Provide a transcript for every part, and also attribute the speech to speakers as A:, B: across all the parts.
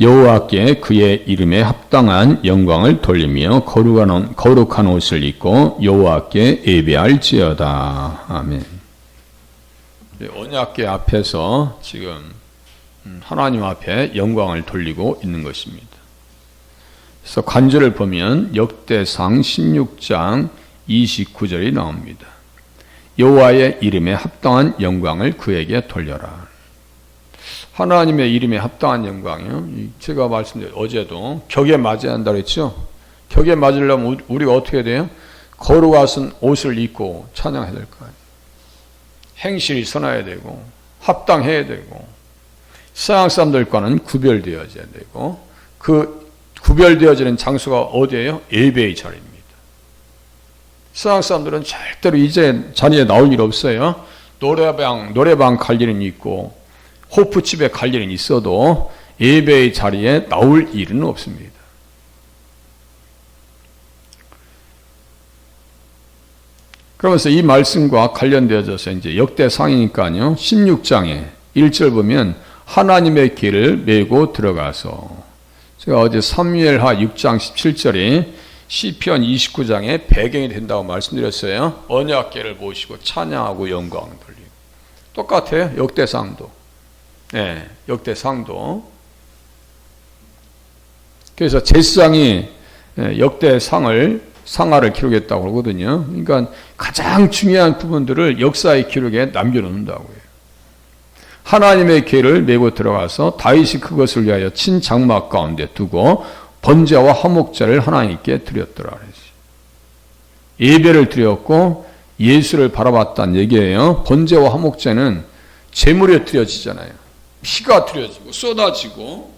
A: 여호와께 그의 이름에 합당한 영광을 돌리며 거룩한, 거룩한 옷을 입고 여호와께 예배할지어다. 아멘. 언약계 앞에서 지금 하나님 앞에 영광을 돌리고 있는 것입니다. 그래서 간절을 보면 역대상 16장 29절이 나옵니다. 여호와의 이름에 합당한 영광을 그에게 돌려라. 하나님의 이름에 합당한 영광이요. 제가 말씀드린 어제도 격에 맞아야 한다 그랬죠. 격에 맞으려면 우리가 어떻게 돼요? 거룩한 옷을 입고 찬양해야 될 거예요. 행실이 선해야 되고 합당해야 되고 서양 사람들과는 구별되어져야 되고 그 구별되어지는 장소가 어디예요? 예배의 자리입니다. 서양 사람들은 절대로 이제 자리에 나올 일 없어요. 노래방 노래방 갈 일은 있고 호프집에 갈 일은 있어도 예배의 자리에 나올 일은 없습니다. 그러면서 이 말씀과 관련되어져서 이제 역대상이니까요. 16장에 1절 보면 하나님의 길을 메고 들어가서 제가 어제 3무엘하 6장 17절에 시편 29장의 배경이 된다고 말씀드렸어요. 언약궤를 모시고 찬양하고 영광을 돌리고 똑같아요. 역대상도. 네, 역대상도. 그래서 제사장이 역대상을 상하를 기록했다고 그러거든요. 그러니까 가장 중요한 부분들을 역사의 기록에 남겨놓는다고요. 하나님의 궤를 메고 들어가서 다윗이 그것을 위하여 친 장막 가운데 두고 번제와 화목제를 하나님께 드렸더라. 예배를 드렸고 예수를 바라봤다는 얘기예요. 번제와 화목제는 제물에 드려지잖아요. 피가 드려지고 쏟아지고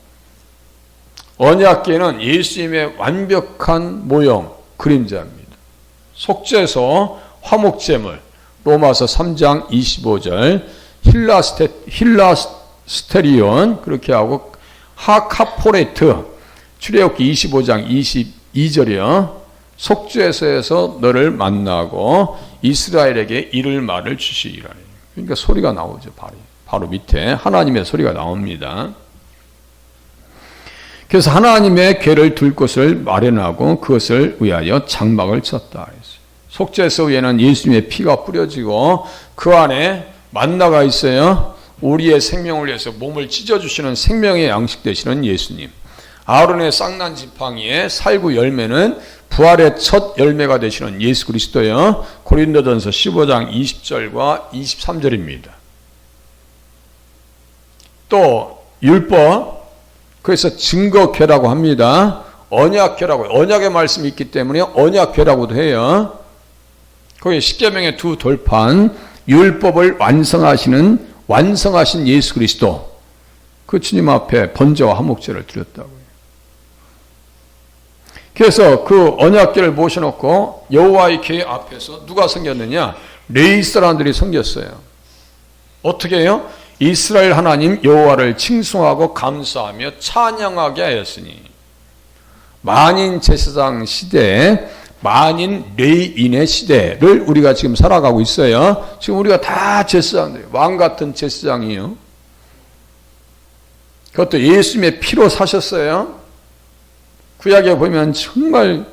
A: 언약계는 예수님의 완벽한 모형 그림자입니다. 속죄서 화목제물 로마서 3장 25절 힐라스테, 힐라스테리온 그렇게 하고 하카포레트 출애굽기 25장 22절이요. 속죄서에서 너를 만나고 이스라엘에게 이를 말을 주시리라. 그러니까 소리가 나오죠. 바로, 바로 밑에 하나님의 소리가 나옵니다. 그래서 하나님의 궤를 둘 곳을 마련하고 그것을 위하여 장막을 쳤다. 속죄서 위에는 예수님의 피가 뿌려지고 그 안에 만나가 있어요. 우리의 생명을 위해서 몸을 찢어주시는 생명의 양식 되시는 예수님. 아론의 쌍난 지팡이의 살구 열매는 부활의 첫 열매가 되시는 예수 그리스도요. 고린도전서 15장 20절과 23절입니다. 또 율법 그래서 증거궤라고 합니다. 언약궤라고 언약의 말씀이 있기 때문에 언약궤라고도 해요. 거기 십계명의 두 돌판 율법을 완성하시는 완성하신 예수 그리스도 그 주님 앞에 번제와 화목제를 드렸다고요. 그래서 그 언약궤를 모셔놓고 여호와의 궤 앞에서 누가 섬겼느냐? 레이 사람들이 섬겼어요. 어떻게 해요? 이스라엘 하나님 여호와를 칭송하고 감사하며 찬양하게 하였으니 만인 제사장 시대에 만인 레이인의 시대를 우리가 지금 살아가고 있어요. 지금 우리가 다 제사장들, 왕 같은 제사장이요. 그것도 예수님의 피로 사셨어요. 구약에 보면 정말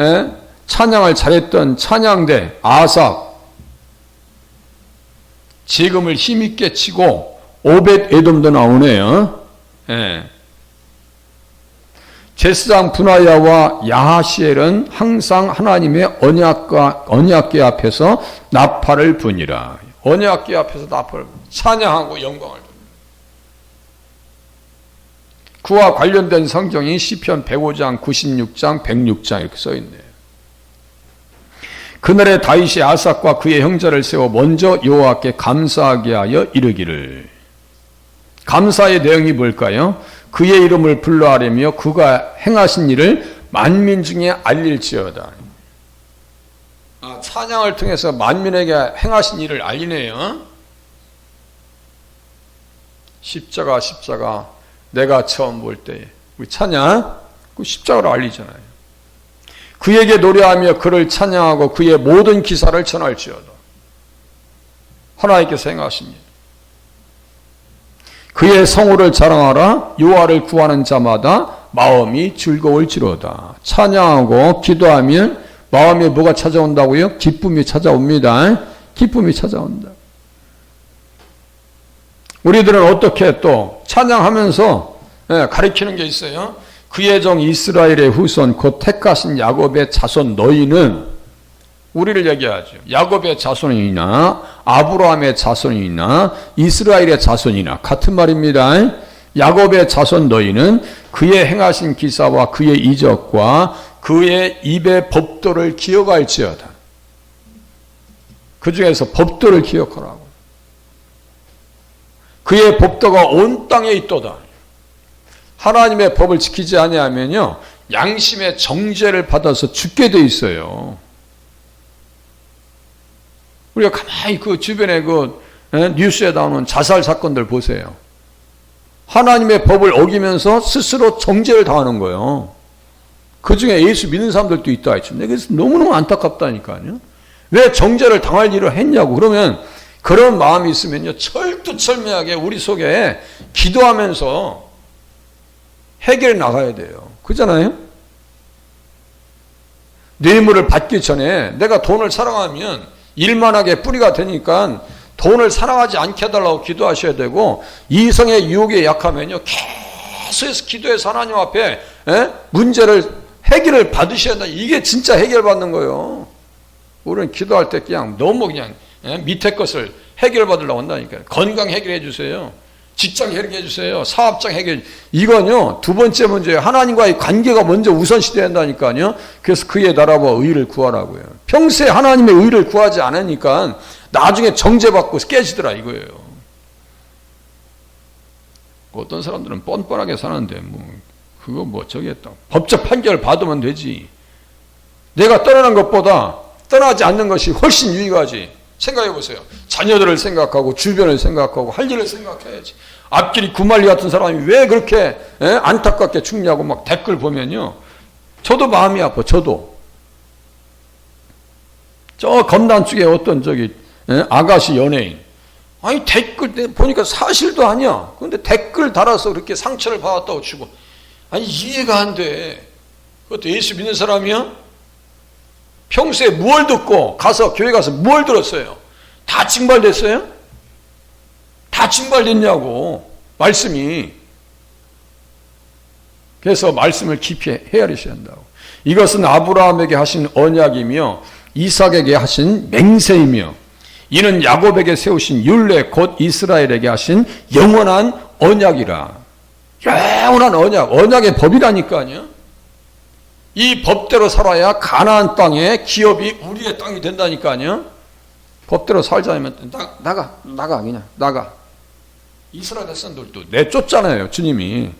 A: 에? 예? 찬양을 잘했던 찬양대 아삽 지금을 힘있게 치고 오벳 에돔도 나오네요. 예. 제스장 분하야와 야하시엘은 항상 하나님의 언약과 언약궤 앞에서 나팔을 부니라. 언약궤 앞에서 나팔을 찬양하고 영광을 그와 관련된 성경이 시편 105장, 96장, 106장 이렇게 써 있네요. 그날에 다윗이 아삭과 그의 형제를 세워 먼저 여호와께 감사하게 하여 이르기를 감사의 내용이 뭘까요? 그의 이름을 불러하려며 그가 행하신 일을 만민 중에 알릴지어다. 아, 찬양을 통해서 만민에게 행하신 일을 알리네요. 십자가 십자가 내가 처음 볼 때, 우리 찬양, 그 십자가로 알리잖아요. 그에게 노래하며 그를 찬양하고 그의 모든 기사를 전할지어다. 하나님께서 행하십니다. 그의 성호를 자랑하라 여호와를 구하는 자마다 마음이 즐거울지로다. 찬양하고 기도하면 마음에 뭐가 찾아온다고요? 기쁨이 찾아옵니다. 기쁨이 찾아온다. 우리들은 어떻게 또 찬양하면서 예, 가리키는 게 있어요. 그의 종 이스라엘의 후손 곧 택하신 야곱의 자손 너희는 우리를 얘기하죠. 야곱의 자손이나 아브라함의 자손이나 이스라엘의 자손이나 같은 말입니다. 야곱의 자손 너희는 그의 행하신 기사와 그의 이적과 그의 입의 법도를 기억할지어다. 그 중에서 법도를 기억하라고. 그의 법도가 온 땅에 있도다. 하나님의 법을 지키지 아니하면요 양심의 정죄를 받아서 죽게 돼 있어요. 우리가 가만히 그 주변에 그 에, 뉴스에 나오는 자살 사건들 보세요. 하나님의 법을 어기면서 스스로 정죄를 당하는 거예요. 그 중에 예수 믿는 사람들도 있다 했죠. 그래서 너무너무 안타깝다니까요. 왜 정죄를 당할 일을 했냐고. 그러면 그런 마음이 있으면요. 철두철미하게 우리 속에 기도하면서 해결 나가야 돼요. 그잖아요? 뇌물을 받기 전에 내가 돈을 사랑하면 일만하게 뿌리가 되니까 돈을 사랑하지 않게 해달라고 기도하셔야 되고 이성의 유혹에 약하면요 계속해서 기도해서 하나님 앞에 에? 문제를 해결을 받으셔야 된다. 이게 진짜 해결받는 거예요. 우리는 기도할 때 그냥 너무 그냥 에? 밑에 것을 해결받으려고 한다니까요. 건강 해결해 주세요. 직장 해결해 주세요. 사업장 해결. 이건요, 두 번째 문제예요. 하나님과의 관계가 먼저 우선시 돼야 한다니까요. 그래서 그의 나라와 의를 구하라고요. 평소에 하나님의 의를 구하지 않으니까 나중에 정죄받고 깨지더라 이거예요. 어떤 사람들은 뻔뻔하게 사는데 뭐 그거 뭐 저기 했다. 법적 판결을 받으면 되지. 내가 떠나는 것보다 떠나지 않는 것이 훨씬 유익하지. 생각해 보세요. 자녀들을 생각하고 주변을 생각하고 할 일을 생각해야지. 앞길이 구말리 같은 사람이 왜 그렇게 에? 안타깝게 죽냐고 막 댓글 보면요. 저도 마음이 아파. 저도. 저 검단 쪽에 어떤 저기 에? 아가씨 연예인. 아니 댓글 보니까 사실도 아니야. 근데 댓글 달아서 그렇게 상처를 받았다고 치고 아니 이해가 안 돼. 그것도 예수 믿는 사람이야? 평소에 무엇 듣고 가서 교회 가서 무엇 들었어요? 다 징발됐어요? 다 징발됐냐고 말씀이 그래서 말씀을 깊이 헤아리셔야 한다고 이것은 아브라함에게 하신 언약이며 이삭에게 하신 맹세이며 이는 야곱에게 세우신 율례 곧 이스라엘에게 하신 영원한 언약이라 영원한 언약 언약의 법이라니까요 이 법대로 살아야 가나안 땅에 기업이 우리의 땅이 된다니까요. 법대로 살자면 나, 나가 나가 그냥 나가. 이스라엘 백성들도 내쫓잖아요. 주님이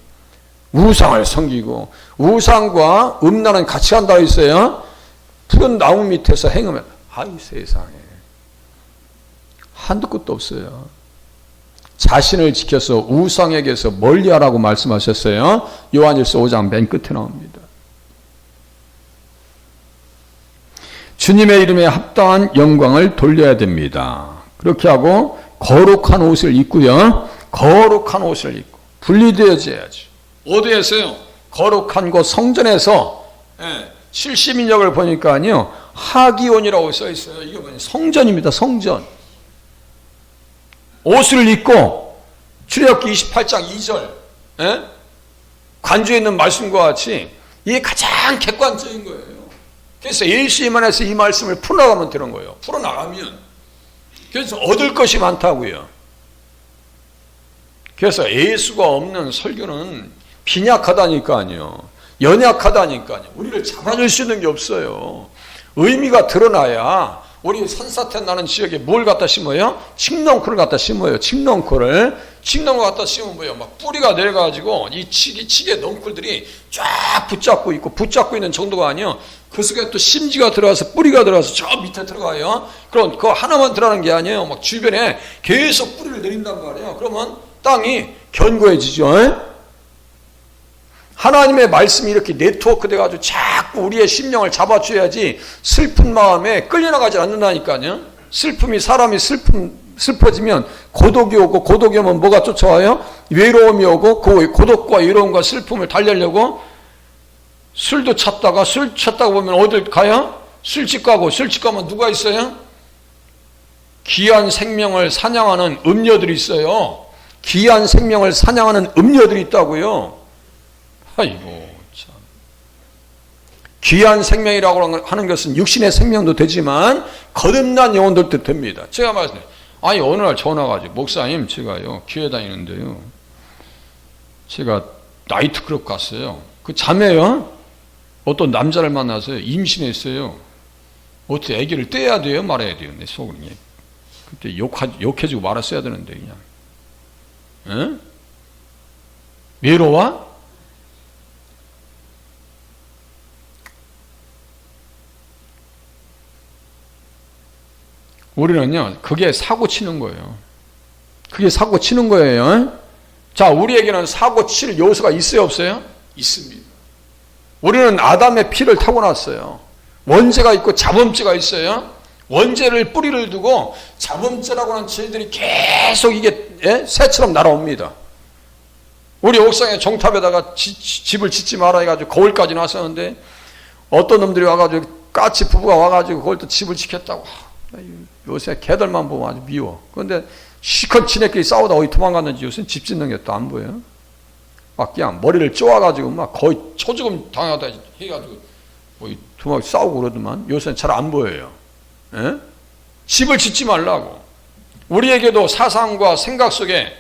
A: 우상을 섬기고 우상과 음란은 같이 한다 했어요. 푸른 나무 밑에서 행하면 아이 세상에 한두 끝도 없어요. 자신을 지켜서 우상에게서 멀리하라고 말씀하셨어요. 요한일서 5장 맨 끝에 나옵니다. 주님의 이름에 합당한 영광을 돌려야 됩니다. 그렇게 하고 거룩한 옷을 입고요. 거룩한 옷을 입고 분리되어져야지. 어디에서요? 거룩한 곳 성전에서 예, 70인역을 보니까요. 하기온이라고 써 있어요. 이게 뭐냐? 성전입니다. 성전. 옷을 입고 출애굽기 28장 2절 예? 관주에 있는 말씀과 같이 이게 가장 객관적인 거예요. 그래서 안에서 이 말씀을 풀어나가면 되는 거예요. 풀어나가면. 그래서 얻을 것이 많다고요. 그래서 예수가 없는 설교는 빈약하다니까요. 연약하다니까요. 우리를 잡아줄 수 있는 게 없어요. 의미가 드러나야 우리 산사태 나는 지역에 뭘 갖다 심어요? 칡넝쿨을 갖다 심어요. 칡넝쿨을. 칡넝쿨 갖다 심으면 뭐예요? 막 뿌리가 내려가지고 이 치기, 치개 넝쿨들이 쫙 붙잡고 있고 붙잡고 있는 정도가 아니요. 그 속에 또 심지가 들어가서 뿌리가 들어가서 저 밑에 들어가요. 그럼 그거 하나만 들어가는 게 아니에요. 막 주변에 계속 뿌리를 내린단 말이에요. 그러면 땅이 견고해지죠. 하나님의 말씀이 이렇게 네트워크 돼가지고 자꾸 우리의 심령을 잡아줘야지 슬픈 마음에 끌려나가지 않는다니까요. 슬픔이 사람이 슬픔 슬퍼지면 고독이 오고 고독이 오면 뭐가 쫓아와요? 외로움이 오고 그 고독과 외로움과 슬픔을 달래려고 술도 찾다가 술 찾다가 보면 어딜 가요? 술집 가고 술집 가면 누가 있어요? 귀한 생명을 사냥하는 음녀들이 있어요. 귀한 생명을 사냥하는 음녀들이 있다고요. 아이고 참. 귀한 생명이라고 하는 것은 육신의 생명도 되지만 거듭난 영혼들도 됩니다. 제가 말씀드려요. 아니 어느 날 전화 가지고 목사님 제가요 교회 다니는데요. 제가 나이트클럽 갔어요. 그 자매요. 어떤 남자를 만나서요. 임신했어요. 어떻게 아기를 떼야 돼요? 말아야 돼요? 내 속으로. 그때 욕하, 욕해주고 말았어야 되는데 그냥. 에? 외로워? 우리는요, 그게 사고 치는 거예요. 그게 사고 치는 거예요. 자, 우리에게는 사고 칠 요소가 있어요, 없어요? 있습니다. 우리는 아담의 피를 타고났어요. 원죄가 있고 자범죄가 있어요. 원죄를 뿌리를 두고 자범죄라고 하는 죄들이 계속 이게 예? 새처럼 날아옵니다. 우리 옥상에 종탑에다가 지, 집을 짓지 마라 해가지고 거울까지 놨었는데 어떤 놈들이 와가지고 까치 부부가 와가지고 그걸 또 집을 지켰다고 요새 개들만 보면 아주 미워. 그런데 시컷 지네끼리 싸우다 어디 도망갔는지 요새 집 짓는 게 또 안 보여요. 막 그냥 머리를 쪼아가지고 막 거의 초죽음 당하다 해가지고 뭐 도망 싸우고 그러더만 요새는 잘 안 보여요. 에? 집을 짓지 말라고. 우리에게도 사상과 생각 속에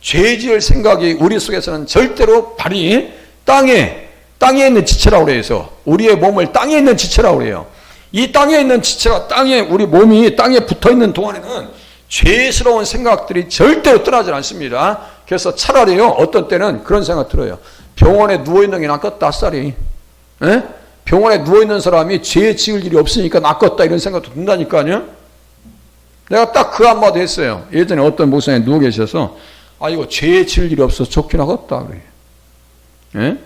A: 죄 지을 생각이 우리 속에서는 절대로 발이 땅에 땅에 있는 지체라고 그래서 우리의 몸을 땅에 있는 지체라고 그래요. 이 땅에 있는 지체가 땅에 우리 몸이 땅에 붙어 있는 동안에는 죄스러운 생각들이 절대로 떠나지 않습니다. 그래서 차라리요 어떤 때는 그런 생각 들어요. 병원에 누워 있는 게 낫겠다 아싸리. 에? 병원에 누워 있는 사람이 죄 지을 일이 없으니까 낫겠다 이런 생각도 든다니까요. 내가 딱 그 한마디 했어요. 예전에 어떤 목사님 누워 계셔서 아 이거 죄 지을 일이 없어서 좋긴 하겠다 그래. 예?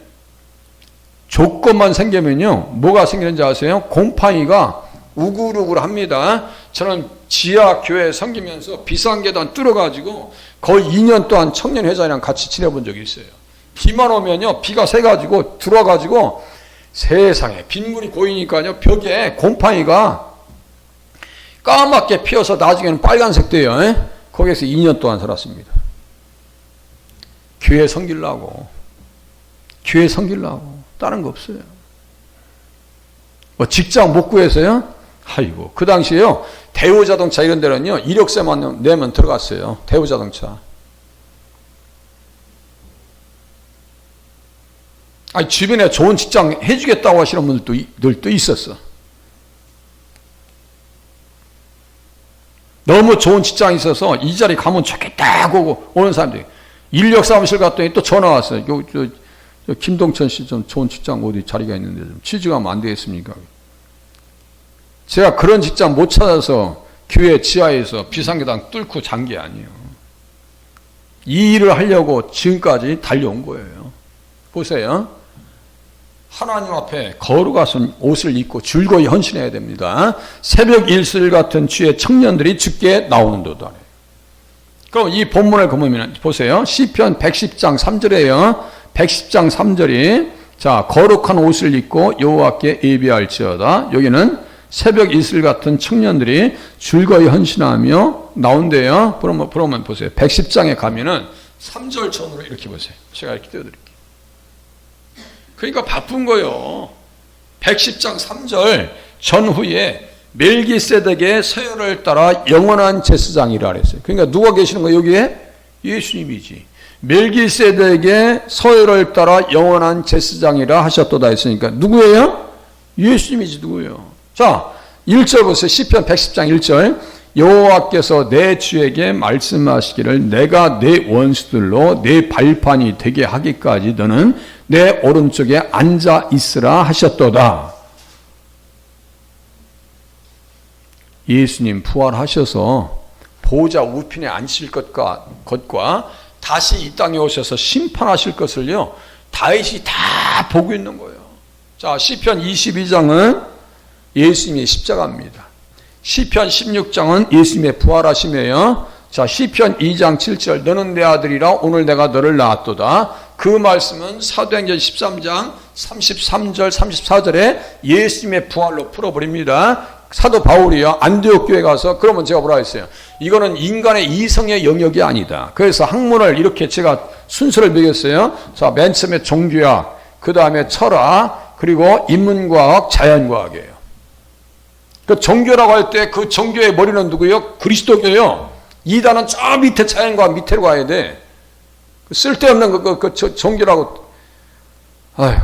A: 조건만 생기면요 뭐가 생기는지 아세요? 곰팡이가 우글우글 합니다. 저는 지하 교회 섬기면서 비상계단 뚫어가지고 거의 2년 동안 청년회장이랑 같이 지내본 적이 있어요. 비만 오면요 비가 새가지고 들어와가지고 세상에 빗물이 고이니까요 벽에 곰팡이가 까맣게 피어서 나중에는 빨간색 돼요. 에? 거기에서 2년 동안 살았습니다. 교회 섬기려고 교회 섬기려고 다른 거 없어요. 뭐 직장 못 구해서요? 아이고 그 당시에요 대우자동차 이런 데는요 이력서만 내면 들어갔어요. 대우자동차. 아니 주변에 좋은 직장 해주겠다고 하시는 분들도 있었어. 너무 좋은 직장이 있어서 이 자리 가면 좋겠다 고 오는 사람들이 인력 사무실 갔더니 또 전화 왔어요. 요, 저, 저 김동천 씨 좀 좋은 직장 어디 자리가 있는데 좀 취직하면 안 되겠습니까? 제가 그런 직장 못 찾아서 교회 지하에서 비상계단 뚫고 잔 게 아니에요. 이 일을 하려고 지금까지 달려온 거예요. 보세요. 하나님 앞에 거룩한 옷을 입고 즐거이 헌신해야 됩니다. 새벽 일술 같은 주의 청년들이 죽게 나오는 도다. 그럼 이 본문을 보면 보세요. 시편 110장 3절에요. 110장 3절이 자 거룩한 옷을 입고 여호와께 예비할지어다. 여기는 새벽 이슬 같은 청년들이 즐거이 헌신하며 나온대요. 그러면, 그러면 보세요. 110장에 가면은 3절 전으로 이렇게 보세요. 제가 이렇게 띄워드릴게요. 그러니까 바쁜 거요. 110장 3절 전후에 멜기세덱의 서열을 따라 영원한 제사장이라 그랬어요. 그러니까 누가 계시는 거예요, 여기에? 예수님이지. 멜기세덱의 서열을 따라 영원한 제사장이라 하셨도다 했으니까 누구예요? 예수님이지 누구예요? 자, 1절 보세요. 시편 110장 1절. 여호와께서 내 주에게 말씀하시기를 내가 내 원수들로 내 발판이 되게 하기까지 너는 내 오른쪽에 앉아 있으라 하셨도다. 예수님 부활하셔서 보좌 우편에 앉으실 것과, 것과 다시 이 땅에 오셔서 심판하실 것을요, 다윗이 다 보고 있는 거예요. 자, 시편 22장은 예수님의 십자가입니다. 시편 16장은 예수님의 부활하심이에요. 자, 시편 2장 7절 너는 내 아들이라 오늘 내가 너를 낳았도다. 그 말씀은 사도행전 13장 33절 34절에 예수님의 부활로 풀어버립니다. 사도 바울이요 안디옥 교회 가서 그러면 제가 뭐라 했어요? 이거는 인간의 이성의 영역이 아니다. 그래서 학문을 이렇게 제가 순서를 매겼어요. 자, 맨 처음에 종교학, 그 다음에 철학, 그리고 인문과학, 자연과학이에요. 그 종교라고 할 때 그 종교의 머리는 누구요? 그리스도교요. 이단은 저 밑에 자연과학 밑으로 가야 돼. 그 쓸데없는 그, 그, 그 저- 종교라고. 아휴.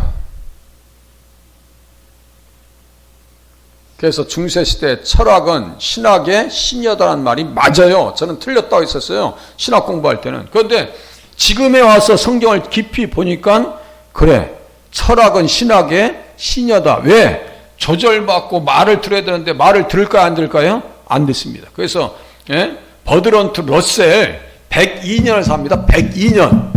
A: 그래서 중세시대 철학은 신학의 신여다라는 말이 맞아요. 저는 틀렸다고 했었어요. 신학 공부할 때는. 그런데 지금에 와서 성경을 깊이 보니까 그래. 철학은 신학의 신여다. 왜? 조절받고 말을 들어야 되는데 말을 들을까요? 안 들을까요? 안 듣습니다. 그래서 예? 버드런트 러셀 102년을 삽니다. 102년.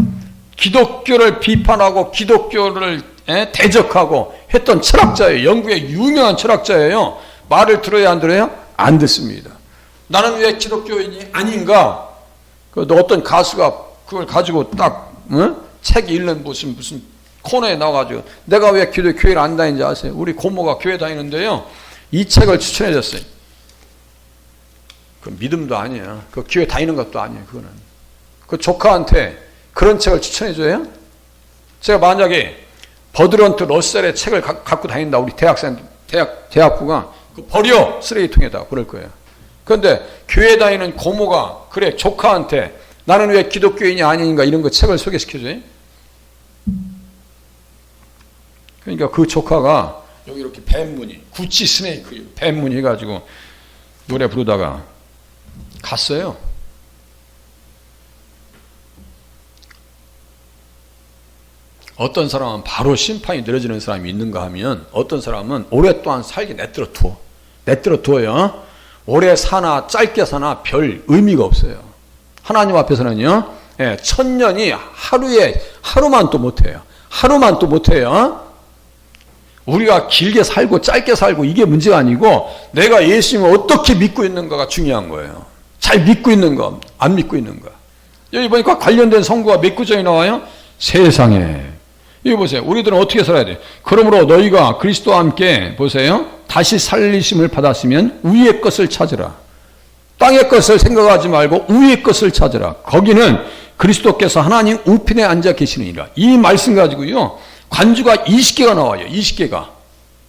A: 기독교를 비판하고 기독교를 예, 대적하고 했던 철학자예요. 영국의 유명한 철학자예요. 말을 들어야 안 들어요? 안 듣습니다. 나는 왜 기독교인이 아닌가? 그 어떤 가수가 그걸 가지고 딱 어? 책 읽는 무슨 무슨 코너에 나와가지고 내가 왜 기독 교회를 안 다니는지 아세요? 우리 고모가 교회 다니는데요. 이 책을 추천해 줬어요. 그 믿음도 아니야. 그 교회 다니는 것도 아니에요. 그거는. 그 조카한테 그런 책을 추천해 줘요? 제가 만약에 버드런트 러셀의 책을 가, 갖고 다닌다. 우리 대학생 대학 대학부가 그 버려 쓰레기통에다 그럴 거예요. 그런데 교회 다니는 고모가 그래 조카한테 나는 왜 기독교인이 아닌가 이런 거 책을 소개시켜줘요. 그러니까 그 조카가 여기 이렇게 뱀무늬 구찌 스네이크 뱀무늬 해가지고 노래 부르다가 갔어요. 어떤 사람은 바로 심판이 내려지는 사람이 있는가 하면 어떤 사람은 오랫동안 살게 내뜨려 두어. 내뜨려 두어요. 오래 사나 짧게 사나 별 의미가 없어요. 하나님 앞에서는요. 예, 천년이 하루에 하루만 또 못해요. 하루만 또 못해요. 우리가 길게 살고 짧게 살고 이게 문제가 아니고 내가 예수님을 어떻게 믿고 있는가가 중요한 거예요. 잘 믿고 있는 거, 안 믿고 있는 거. 여기 보니까 관련된 성구가 몇 구절이 나와요? 세상에. 이거 보세요. 우리들은 어떻게 살아야 돼? 그러므로 너희가 그리스도와 함께 보세요. 다시 살리심을 받았으면 위의 것을 찾으라. 땅의 것을 생각하지 말고 위의 것을 찾으라. 거기는 그리스도께서 하나님 우편에 앉아 계시느니라. 이 말씀 가지고요. 관주가 20개가 나와요. 20개가.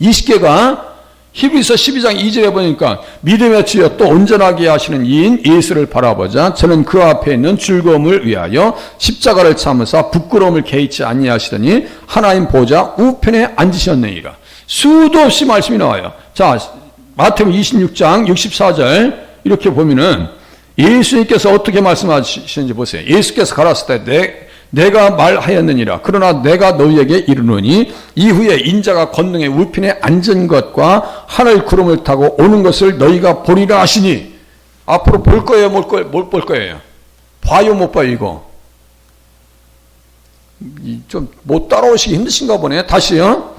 A: 20개가 히브리서 12장 2절에 보니까 믿음의 주여 또 온전하게 하시는 이인 예수를 바라보자. 저는 그 앞에 있는 즐거움을 위하여 십자가를 참으사 부끄러움을 개의치 아니하시더니 하나님 보좌 우편에 앉으셨느니라. 수도 없이 말씀이 나와요. 자 마태복음 26장 64절 이렇게 보면은 예수님께서 어떻게 말씀하시는지 보세요. 예수께서 가라사대 내 내가 말하였느니라. 그러나 내가 너희에게 이르노니 이후에 인자가 권능의 우편에 앉은 것과 하늘 구름을 타고 오는 것을 너희가 보리라 하시니 앞으로 볼 거예요, 못볼 거예요? 봐요, 못 봐요, 이거? 좀 못 따라오시기 힘드신가 보네. 다시요.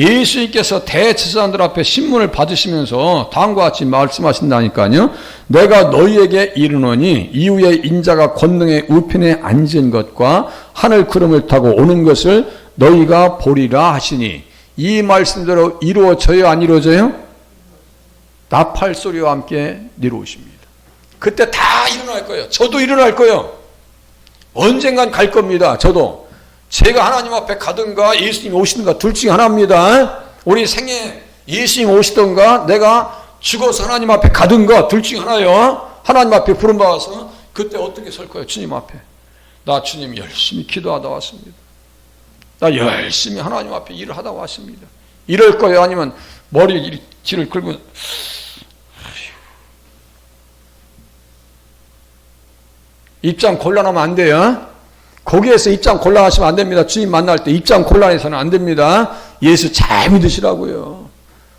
A: 예수님께서 대제사장들 앞에 신문을 받으시면서 다음과 같이 말씀하신다니까요. 내가 너희에게 이르노니 이후에 인자가 권능의 우편에 앉은 것과 하늘 구름을 타고 오는 것을 너희가 보리라 하시니 이 말씀대로 이루어져요 안 이루어져요? 나팔 소리와 함께 이루어집니다. 그때 다 일어날 거예요. 저도 일어날 거예요. 언젠간 갈 겁니다. 저도. 제가 하나님 앞에 가든가 예수님 오시든가 둘 중에 하나입니다. 우리 생에 예수님 오시든가 내가 죽어서 하나님 앞에 가든가 둘 중에 하나요. 하나님 앞에 부름받아서 그때 어떻게 설 거예요? 주님 앞에. 나 주님 열심히 기도하다 왔습니다. 나 열심히 하나님 앞에 일을 하다 왔습니다. 이럴 거예요? 아니면 머리 뒤를 끌고 입장 곤란하면 안 돼요. 거기에서 입장 곤란하시면 안 됩니다. 주님 만날 때 입장 곤란해서는 안 됩니다. 예수 잘 믿으시라고요.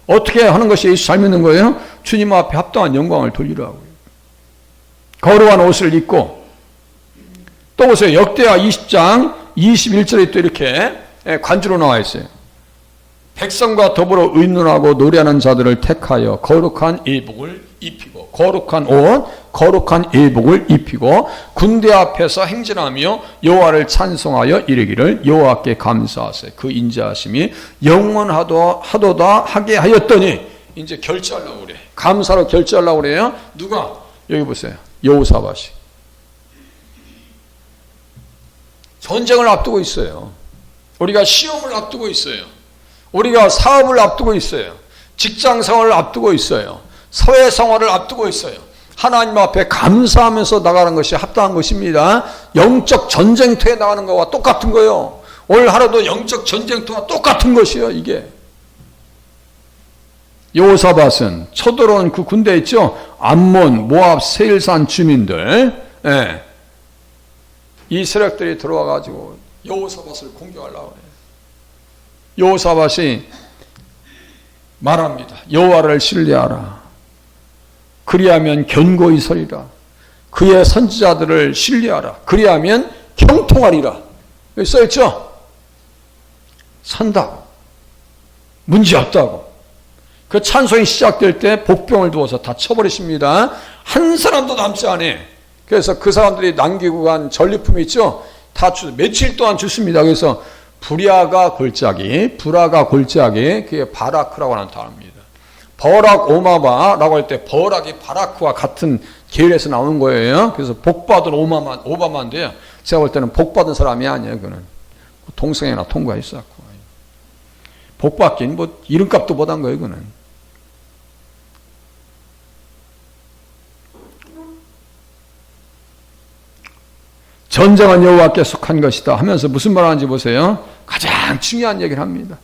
A: 어떻게 하는 것이 예수 잘 믿는 거예요? 주님 앞에 합당한 영광을 돌리라고요. 거룩한 옷을 입고 또 보세요. 역대하 20장 21절에 또 이렇게 관주로 나와 있어요. 백성과 더불어 의논하고 노래하는 자들을 택하여 거룩한 예복을 입히고 거룩한 옷, 거룩한 예복을 입히고 군대 앞에서 행진하며 여호와를 찬송하여 이르기를 여호와께 감사하세. 그 인자하심이 영원하도 하도다 하게 하였더니 이제 결제하려고 그래. 감사로 결제하려고 그래요. 누가? 여기 보세요. 여호사밭이. 전쟁을 앞두고 있어요. 우리가 시험을 앞두고 있어요. 우리가 사업을 앞두고 있어요. 직장 생활을 앞두고 있어요. 사회 생활을 앞두고 있어요. 하나님 앞에 감사하면서 나가는 것이 합당한 것입니다. 영적 전쟁터에 나가는 것과 똑같은 거예요. 오늘 하루도 영적 전쟁터와 똑같은 것이에요, 이게. 여호사밧은 쳐들어온 그 군대 있죠? 암몬, 모압, 세일산 주민들, 예. 이 세력들이 들어와 가지고 여호사밧을 공격하려고 해요. 여호사밧이 말합니다. 여호와를 신뢰하라. 그리하면 견고히 서리라. 그의 선지자들을 신뢰하라. 그리하면 경통하리라. 여기 써있죠? 산다고. 문제 없다고. 그 찬송이 시작될 때 복병을 두어서 다 쳐버리십니다. 한 사람도 남지 않아. 그래서 그 사람들이 남기고 간 전리품이 있죠? 다 주, 며칠 동안 주습니다. 그래서 부리아가 골짜기, 부라가 골짜기, 그게 바라크라고 하는 단어입니다. 버락 오마바라고 할 때 버락이 바라크와 같은 계열에서 나오는 거예요. 그래서 복받은 오마마, 오바마인데요. 제가 볼 때는 복받은 사람이 아니에요, 그는. 동성애나 통과했었고. 복받긴 뭐 이름값도 못한 거예요, 그는. 전쟁은 여호와께 속한 것이다 하면서 무슨 말 하는지 보세요. 가장 중요한 얘기를 합니다.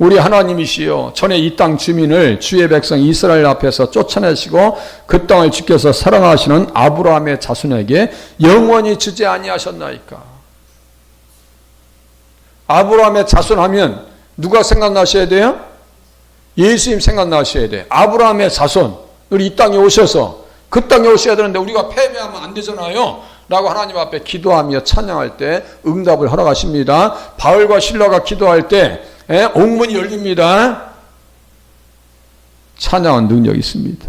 A: 우리 하나님이시여 전에 이 땅 주민을 주의 백성 이스라엘 앞에서 쫓아내시고 그 땅을 지켜서 사랑하시는 아브라함의 자손에게 영원히 주지 아니하셨나이까. 아브라함의 자손하면 누가 생각나셔야 돼요? 예수님 생각나셔야 돼. 아브라함의 자손 우리 이 땅에 오셔서 그 땅에 오셔야 되는데 우리가 패배하면 안 되잖아요. 라고 하나님 앞에 기도하며 찬양할 때 응답을 허락하십니다. 바울과 신라가 기도할 때 예, 옥문이 열립니다. 찬양은 능력이 있습니다.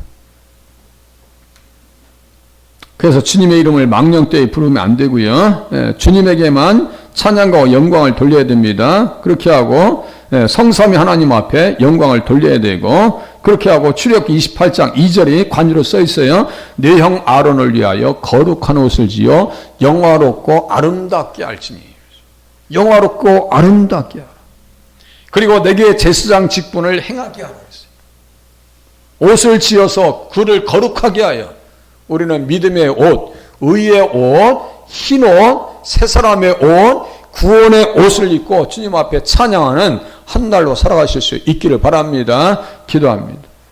A: 그래서 주님의 이름을 망령되이 부르면 안 되고요. 예, 주님에게만 찬양과 영광을 돌려야 됩니다. 그렇게 하고 예, 성삼위 하나님 앞에 영광을 돌려야 되고 그렇게 하고 출애굽기 28장 2절이 관유로 써 있어요. 내 형 아론을 위하여 거룩한 옷을 지어 영화롭고 아름답게 할지니 영화롭고 아름답게 하라. 그리고 내게 제사장 직분을 행하게 하라 했어요. 옷을 지어서 그를 거룩하게 하여 우리는 믿음의 옷, 의의 옷, 흰 옷, 새 사람의 옷, 구원의 옷을 입고 주님 앞에 찬양하는 한 날로 살아가실 수 있기를 바랍니다. 기도합니다.